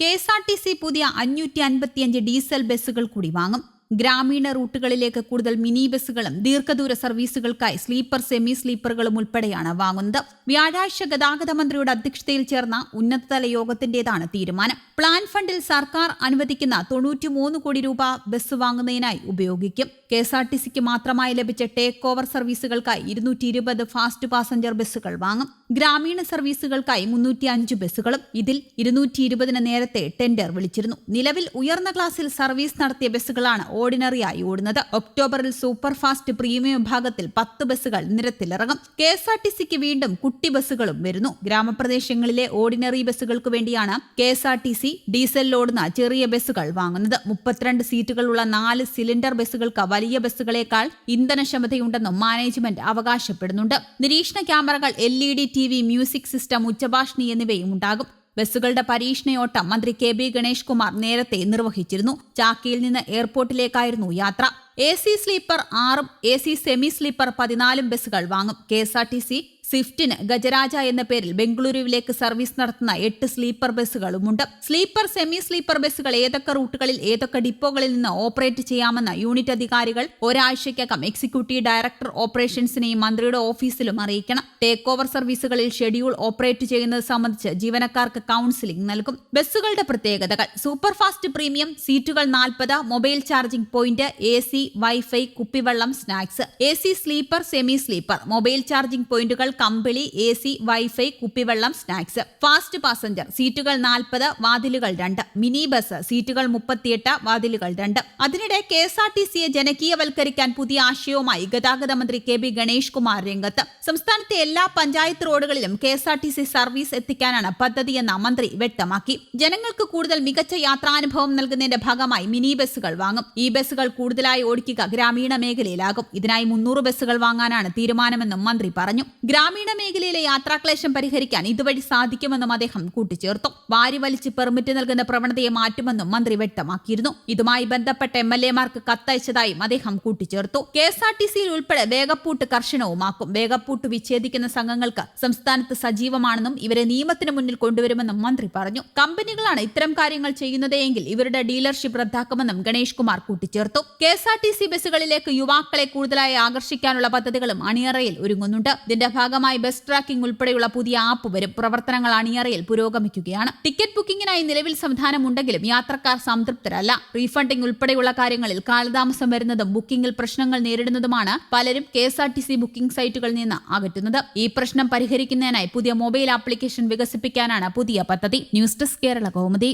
K S R T C പുതിയ അഞ്ഞൂറ്റി അൻപത്തിയഞ്ച് ഡീസൽ ബസ്സുകൾ കൂടി വാങ്ങും. ഗ്രാമീണ റൂട്ടുകളിലേക്ക് കൂടുതൽ മിനി ബസ്സുകളും ദീർഘദൂര സർവീസുകൾക്കായി സ്ലീപ്പർ സെമി സ്ലീപ്പറുകളും ഉൾപ്പെടെയാണ് വാങ്ങുന്നത്. വ്യാഴാഴ്ച ഗതാഗത മന്ത്രിയുടെ അധ്യക്ഷതയിൽ ചേർന്ന ഉന്നതതല യോഗത്തിന്റേതാണ് തീരുമാനം. പ്ലാൻ ഫണ്ടിൽ സർക്കാർ അനുവദിക്കുന്ന തൊണ്ണൂറ്റിമൂന്ന് കോടി രൂപ ബസ് വാങ്ങുന്നതിനായി ഉപയോഗിക്കും. കെ എസ് ആർ ടി സിക്ക് മാത്രമായി ലഭിച്ച ടേക്ക് ഓവർ സർവീസുകൾക്കായി ഇരുന്നൂറ്റി ഇരുപത് ഫാസ്റ്റ് പാസഞ്ചർ ബസ്സുകൾ വാങ്ങും. ഗ്രാമീണ സർവീസുകൾക്കായി മുന്നൂറ്റി അഞ്ച് ബസ്സുകളും ഇതിൽ ഇരുന്നൂറ്റി ഇരുപതിന് നേരത്തെ ടെൻഡർ വിളിച്ചിരുന്നു. നിലവിൽ ഉയർന്ന ക്ലാസ്സിൽ സർവീസ് നടത്തിയ ബസ്സുകളാണ് ഓർഡിനറിയായി ഓടുന്നത്. ഒക്ടോബറിൽ സൂപ്പർ ഫാസ്റ്റ് പ്രീമിയം വിഭാഗത്തിൽ പത്ത് ബസ്സുകൾ നിരത്തിലിറങ്ങും. കെ എസ് ആർ ടി സിക്ക് വീണ്ടും കുട്ടി ബസ്സുകളും വരുന്നു. ഗ്രാമപ്രദേശങ്ങളിലെ ഓർഡിനറി ബസ്സുകൾക്ക് വേണ്ടിയാണ് K S R T C ഡീസലിലോടുന്ന ചെറിയ ബസ്സുകൾ വാങ്ങുന്നത്. മുപ്പത്തിരണ്ട് സീറ്റുകളുള്ള നാല് സിലിണ്ടർ ബസ്സുകൾക്ക് വലിയ ബസ്സുകളേക്കാൾ ഇന്ധനക്ഷമതയുണ്ടെന്നും മാനേജ്മെന്റ് അവകാശപ്പെടുന്നുണ്ട്. നിരീക്ഷണ ക്യാമറകൾ എൽ വി മ്യൂസിക് സിസ്റ്റം ഉച്ചഭാഷിണി എന്നിവയും ഉണ്ടാകും. ബസ്സുകളുടെ പരീക്ഷണയോട്ടം മന്ത്രി കെ ബി ഗണേഷ് കുമാർ നേരത്തെ നിർവഹിച്ചിരുന്നു. ചാക്കിയിൽ നിന്ന് എയർപോർട്ടിലേക്കായിരുന്നു യാത്ര. എ സി സ്ലീപ്പർ ആറും എ സി സെമി സ്ലീപ്പർ പതിനാലും ബസ്സുകൾ വാങ്ങും. K S R T C സ്വിഫ്റ്റിന് Gajaraja എന്ന പേരിൽ ബംഗളൂരുവിലേക്ക് സർവീസ് നടത്തുന്ന എട്ട് സ്ലീപ്പർ ബസ്സുകളുമുണ്ട്. സ്ലീപ്പർ സെമി സ്ലീപ്പർ ബസ്സുകൾ ഏതൊക്കെ റൂട്ടുകളിൽ ഏതൊക്കെ ഡിപ്പോകളിൽ നിന്ന് ഓപ്പറേറ്റ് ചെയ്യാമെന്ന് യൂണിറ്റ് അധികാരികൾ ഒരാഴ്ചയ്ക്കകം എക്സിക്യൂട്ടീവ് ഡയറക്ടർ ഓപ്പറേഷൻസിനെയും മന്ത്രിയുടെ ഓഫീസിലും അറിയിക്കണം. ടേക്ക് ഓവർ സർവീസുകളിൽ ഷെഡ്യൂൾ ഓപ്പറേറ്റ് ചെയ്യുന്നത് സംബന്ധിച്ച് ജീവനക്കാർക്ക് കൌൺസിലിംഗ് നൽകും. ബസ്സുകളുടെ പ്രത്യേകതകൾ. സൂപ്പർ ഫാസ്റ്റ് പ്രീമിയം സീറ്റുകൾ നാൽപ്പത് mobile charging point A C wifi കുപ്പിവെള്ളം snacks. A C sleeper semi sleeper. Mobile charging പോയിന്റുകൾ കമ്പിളി എ സി വൈഫൈ കുപ്പിവെള്ളം സ്നാക്സ് ഫാസ്റ്റ് പാസഞ്ചർ സീറ്റുകൾ നാൽപ്പത് വാതിലുകൾ രണ്ട്. മിനി ബസ് സീറ്റുകൾ മുപ്പത്തിയെട്ട് വാതിലുകൾ രണ്ട്. അതിനിടെ കെ എസ് ആർ ടി സിയെ ജനകീയവൽക്കരിക്കാൻ പുതിയ ആശയവുമായി ഗതാഗത മന്ത്രി കെ ബി ഗണേഷ് കുമാർ രംഗത്ത്. സംസ്ഥാനത്തെ എല്ലാ പഞ്ചായത്ത് റോഡുകളിലും K S R T C service എത്തിക്കാനാണ് പദ്ധതിയെന്ന് മന്ത്രി വ്യക്തമാക്കി. ജനങ്ങൾക്ക് കൂടുതൽ മികച്ച യാത്രാനുഭവം നൽകുന്നതിന്റെ ഭാഗമായി മിനി ബസ്സുകൾ വാങ്ങും. ഈ ബസ്സുകൾ കൂടുതലായി ഓടിക്കുക ഗ്രാമീണ മേഖലയിലാകും. ഇതിനായി മുന്നൂറ് ബസ്സുകൾ വാങ്ങാനാണ് തീരുമാനമെന്നും മന്ത്രി പറഞ്ഞു. ഗ്രാമീണ മേഖലയിലെ യാത്രാക്ലേശം പരിഹരിക്കാൻ ഇതുവഴി സാധിക്കുമെന്നും അദ്ദേഹം കൂട്ടിച്ചേർത്തു. വാരി വലിച്ച് പെർമിറ്റ് നൽകുന്ന പ്രവണതയെ മാറ്റുമെന്നും മന്ത്രി വ്യക്തമാക്കിയിരുന്നു. ഇതുമായി ബന്ധപ്പെട്ട എം എൽ എമാർക്ക് കത്തയച്ചതായും അദ്ദേഹം കൂട്ടിച്ചേർത്തു. കെ എസ് ആർ ടി സിയിൽ ഉൾപ്പെടെ വേഗപ്പൂട്ട് കർശനവുമാക്കും. വേഗപ്പൂട്ട് വിച്ഛേദിക്കുന്ന സംഘങ്ങൾക്ക് സംസ്ഥാനത്ത് സജീവമാണെന്നും ഇവരെ നിയമത്തിന് മുന്നിൽ കൊണ്ടുവരുമെന്നും മന്ത്രി പറഞ്ഞു. കമ്പനികളാണ് ഇത്തരം കാര്യങ്ങൾ ചെയ്യുന്നതെങ്കിൽ ഇവരുടെ ഡീലർഷിപ്പ് റദ്ദാക്കുമെന്നും ഗണേഷ് കുമാർ കൂട്ടിച്ചേർത്തു. K S R T C ബസ്സുകളിലേക്ക് യുവാക്കളെ കൂടുതലായി ആകർഷിക്കാനുള്ള പദ്ധതികളും അണിയറയിൽ ഒരുങ്ങുന്നുണ്ട്. ഇതിന്റെ ഭാഗമായി ബസ് ട്രാക്കിംഗ് ഉൾപ്പെടെയുള്ള പുതിയ ആപ്പ് വരും. പ്രവർത്തനങ്ങൾ അണിയറയിൽ പുരോഗമിക്കുകയാണ്. ടിക്കറ്റ് ബുക്കിംഗിനായി നിലവിൽ സംവിധാനമുണ്ടെങ്കിലും യാത്രക്കാർ സംതൃപ്തരല്ല. റീഫണ്ടിംഗ് ഉൾപ്പെടെയുള്ള കാര്യങ്ങളിൽ കാലതാമസം വരുന്നതും ബുക്കിംഗിൽ പ്രശ്നങ്ങൾ നേരിടുന്നതുമാണ് പലരും K S R T C booking സൈറ്റുകളിൽ നിന്ന് അകറ്റുന്നത്. ഈ പ്രശ്നം പരിഹരിക്കുന്നതിനായി പുതിയ മൊബൈൽ ആപ്ലിക്കേഷൻ വികസിപ്പിക്കാനാണ് പുതിയ പദ്ധതി. News desk Kerala Kaumudi.